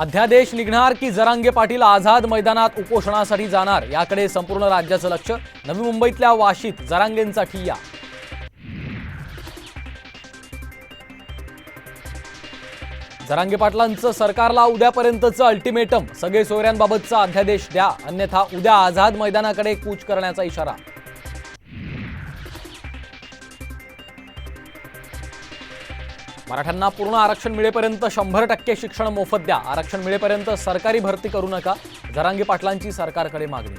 अध्यादेश निघणार की जरांगे पाटील आझाद मैदानात उपोषणासाठी जाणार? याकडे संपूर्ण राज्याचं लक्ष. नवी मुंबईतल्या वाशीत जरांगेंचा ठिय्या. जरांगे पाटलांचं सरकारला उद्यापर्यंतचं अल्टिमेटम. सगळे सोयऱ्यांबाबतचा अध्यादेश द्या. अन्यथा उद्या आझाद मैदानाकडे कूच करण्याचा इशारा. मराठ्यांना पूर्ण आरक्षण मिळेपर्यंत शंभर टक्के शिक्षण मोफत द्या. आरक्षण मिळेपर्यंत सरकारी भरती करू नका. जरांगी पाटलांची सरकारकडे मागणी.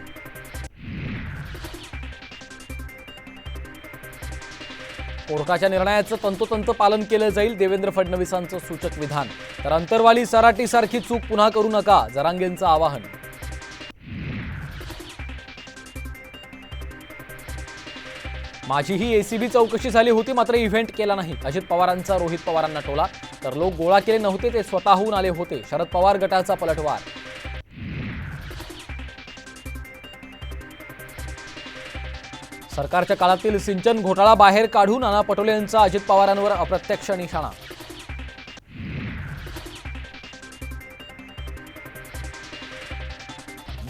कोर्टाच्या निर्णयाचं तंतोतंत पालन केलं जाईल देवेंद्र फडणवीसांचं सूचक विधान. तर अंतरवाली सराटीसारखी चूक पुन्हा करू नका जरांगेंचं आवाहन. माझी ही एसीबी चौकशी झाली होती मात्र इव्हेंट केला नाही. अजित पवारांचा रोहित पवारांना टोला. तर लोक गोळा केले नव्हते ते स्वतःहून आले होते. शरद पवार गटाचा पलटवार. सरकारच्या काळातील सिंचन घोटाळा बाहेर काढून नाना पटोले यांचा अजित पवारांवर अप्रत्यक्ष निशाणा.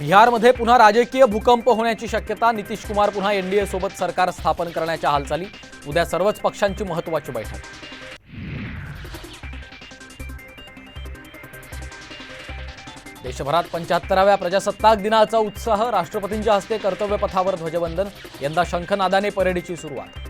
बिहारमध्ये पुन्हा राजकीय भूकंप होण्याची शक्यता नितीश कुमार पुन्हा एनडीए सोबत सरकार स्थापन करण्याच्या हालचाली उद्या सर्वच पक्षांची महत्वाची बैठक. देशभरात पंच्याहत्तराव्या प्रजासत्ताक दिनाचा उत्साह राष्ट्रपतींच्या हस्ते कर्तव्य पथावर ध्वजवंदन यंदा शंखनादाने परेडची सुरुवात.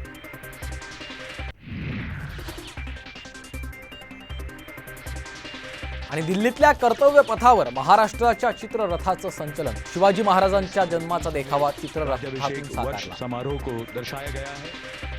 आणि दिल्लीतल्या कर्तव्य पथावर महाराष्ट्राच्या चित्ररथाचं संचलन. शिवाजी महाराजांच्या जन्माचा देखावा चित्ररथातून साकारला. समारोह को दर्शाया गया है.